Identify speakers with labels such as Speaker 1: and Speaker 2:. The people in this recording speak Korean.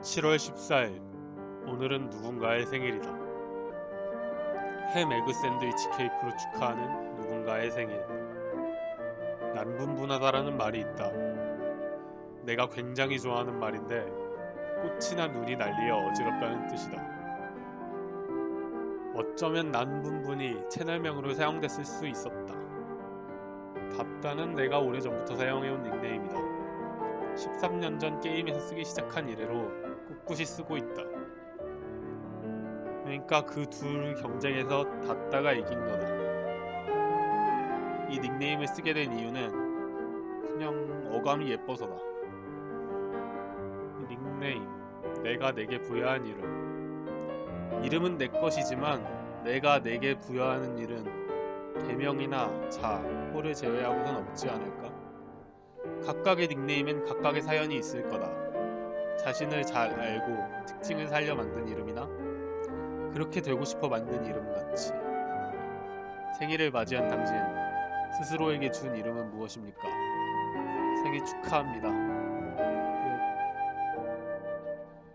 Speaker 1: 7월 14일 오늘은 누군가의 생일이다. 햄 에그 샌드위치 케이크로 축하하는 누군가의 생일. 난분분하다라는 말이 있다. 내가 굉장히 좋아하는 말인데 꽃이나 눈이 날리어 어지럽다는 뜻이다. 어쩌면 난분분이 채널명으로 사용됐을 수 있었다. 답다는 내가 오래전부터 사용해온 닉네임이다. 13년 전 게임에서 쓰기 시작한 이래로 꿋꿋이 쓰고 있다. 그러니까 그 둘 경쟁에서 닫다가 이긴 거다. 이 닉네임을 쓰게 된 이유는 그냥 어감이 예뻐서다. 이 닉네임, 내가 내게 부여한 이름. 이름은 내 것이지만 내가 내게 부여하는 일은 개명이나 자, 호를 제외하고는 없지 않을까? 각각의 닉네임엔 각각의 사연이 있을 거다. 자신을 잘 알고 특징을 살려 만든 이름이나 그렇게 되고 싶어 만든 이름 같이. 생일을 맞이한 당신 스스로에게 준 이름은 무엇입니까? 생일 축하합니다.